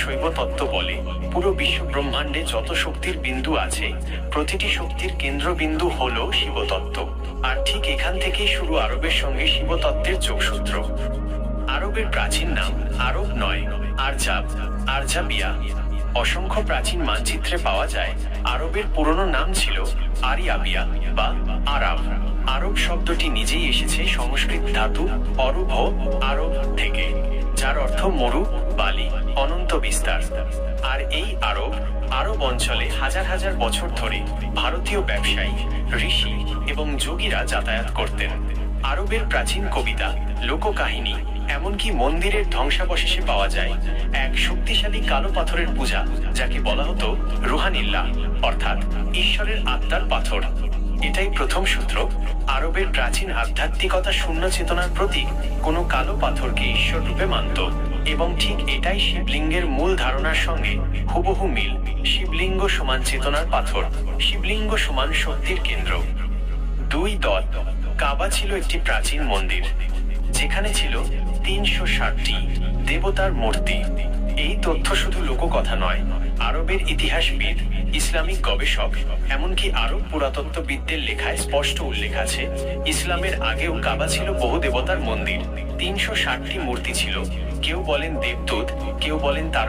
শৈব তত্ত্ব বলে, পুরো বিশ্ব ব্রহ্মাণ্ডে যত শক্তির বিন্দু আছে, প্রতিটি শক্তির কেন্দ্রবিন্দু হল শিবতত্ত্ব, আর ঠিক এখান থেকেই শুরু আরবের সঙ্গে শিবতত্ত্বের যোগসূত্র। আরবের প্রাচীন নাম আরব নয়, আরজাব, আরজাবিয়া। অসংখ্য প্রাচীন মানচিত্রে পাওয়া যায়, আরবের পুরনো নাম ছিল আরিয়াবিয়া বা আরব। আরব শব্দটি নিজেই এসেছে সংস্কৃত ধাতু অরুভ আরব থেকে, যার অর্থ মরু বালি, অনন্ত বিস্তার। আর এই আরব আরব অঞ্চলে হাজার হাজার বছর ধরে ভারতীয় ব্যবসায়ী, ঋষি এবং যোগীরা যাতায়াত করতেন। আরবের প্রাচীন কবিতা, লোককাহিনী, এমনকি মন্দিরের ধ্বংসাবশেষে পাওয়া যায় এক শক্তিশালী কালো পাথরের পূজা, যাকে বলা হতো রুহানিল্লাহ, অর্থাৎ ঈশ্বরের আত্মার পাথর। এটাই প্রথম সূত্র। আরবের প্রাচীন আধ্যাত্মিকতা শূন্য চেতনার প্রতীক কোনো কালো পাথরকে ঈশ্বর রূপে মানত এবং ঠিক এটাই শিবলিঙ্গের মূল ধারণার সঙ্গে হুবহু মিল। শিবলিঙ্গ সমান চেতনার পাথর, শিবলিঙ্গ সমান শক্তির কেন্দ্র। দুই দল, কাবা ছিল একটি প্রাচীন মন্দির, যেখানে ছিল তিনশো ষাটটি দেবতার মূর্তি। এই তথ্য শুধু লোককথা নয়, আরবের ইতিহাসবিদ, ইসলামিক গবেষক, এমনকি আরব পুরাতত্ত্ববিদদের লেখায় স্পষ্ট উল্লেখ আছে, ইসলামের আগেও কাবা ছিল বহু দেবতার মন্দির, তিনশো ষাটটি মূর্তি ছিল, কেউ বলেন দেবদূত, কেউ বলেন তার